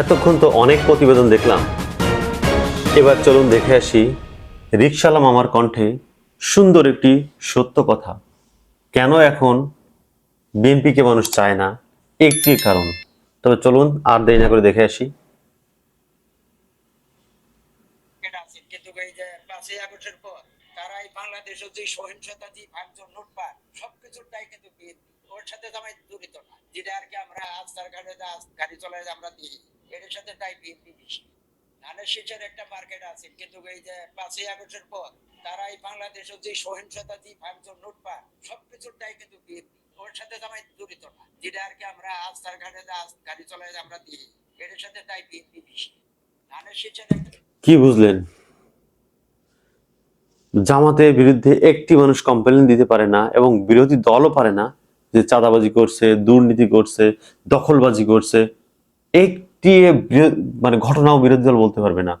এতক্ষণ তো অনেক প্রতিবেদন দেখলাম। এবার চলুন দেখে আসি রিক্সালাম আমার কণ্ঠে সুন্দর একটি সত্য কথা। কেন এখন বিএনপিকে মানুষ চায় না? একটি কারণ। তবে চলুন আর দেরি না করে দেখে আসি। সাথে আমি জড়িত না। আমরা আস্তার ঘাটে গাড়ি চলায় আমরা দিই। এর সাথে তাই বেশি। ধানের একটা মার্কেট আছে, কিন্তু এই যে পাঁচই আগস্টের পর তারা এই বাংলাদেশের যে সহিংসতা, যে ভাঙচুর কিন্তু বিএনপি। ওর সাথে তো আমি জড়িত না। যেটা আর কি আমরা আস্তার ঘাটে গাড়ি চলায় আমরা দিই এর সাথে তাই বিএনপি বেশি। ধানের কি বুঝলেন? জামাতের বিরুদ্ধে একটি মানুষ কমপ্লেন দিতে পারে না এবং বিরোধী দলও পারে না যে চাঁদাবাজি করছে, দুর্নীতি করছে, দখলবাজি করছে। একটি বিরো- মানে ঘটনাও বিরোধী দল বলতে পারবে না।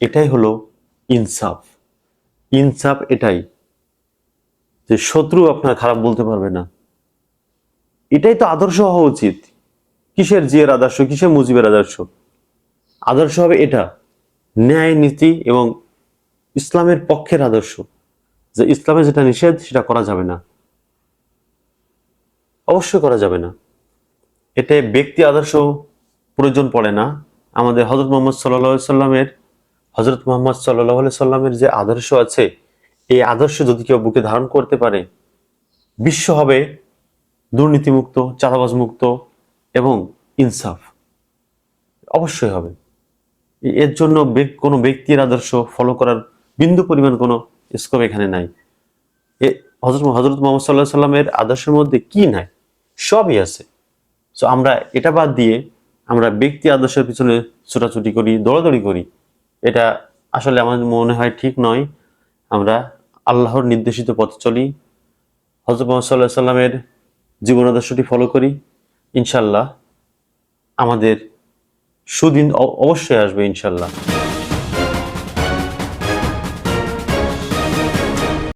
এটাই হলো ইনসাফ। ইনসাফ এটাই যে শত্রু আপনার খারাপ বলতে পারবে না। এটাই তো আদর্শ হওয়া উচিত। কিসের জিয়ের আদর্শ, কিসের মুজিবের আদর্শ? আদর্শ হবে এটা, ন্যায় নীতি এবং ইসলামের পক্ষের আদর্শ। যে ইসলামে যেটা নিষেধ, সেটা করা যাবে না। অবশ্যই করা যাবে না। এতে ব্যক্তি আদর্শ। প্রয়োজন পড়ে না। আমাদের হজরত মোহাম্মদ সাল্লাহ সাল্লামের হজরত মোহাম্মদ সাল্লাহ সাল্লামের যে আদর্শ আছে, এই আদর্শ যদি কেউ বুকে ধারণ করতে পারে, বিশ্ব হবে দুর্নীতিমুক্ত চাঁদাবাজ মুক্ত এবং ইনসাফ। অবশ্যই হবে। এর জন্য কোনো ব্যক্তির আদর্শ ফলো করার বিন্দু পরিমাণ কোনো স্কোপ এখানে নাই। এ হজরত হজরত মোহাম্মদ সাল্লাহ সাল্লামের আদর্শের মধ্যে কি নাই? সবই আছে। সো আমরা এটা বাদ দিয়ে আমরা ব্যক্তি আদর্শের পিছনে ছোটাছুটি করি, দৌড়াদৌড়ি করি। এটা আসলে আমার মনে হয় ঠিক নয়। আমরা আল্লাহর নির্দেশিত পথে চলি। হজরত মোহাম্মদ সাল্লাহ সাল্লামের জীবন আদর্শটি ফলো করি। ইনশাল্লাহ আমাদের সুদিন অবশ্যই আসবে ইনশাল্লাহ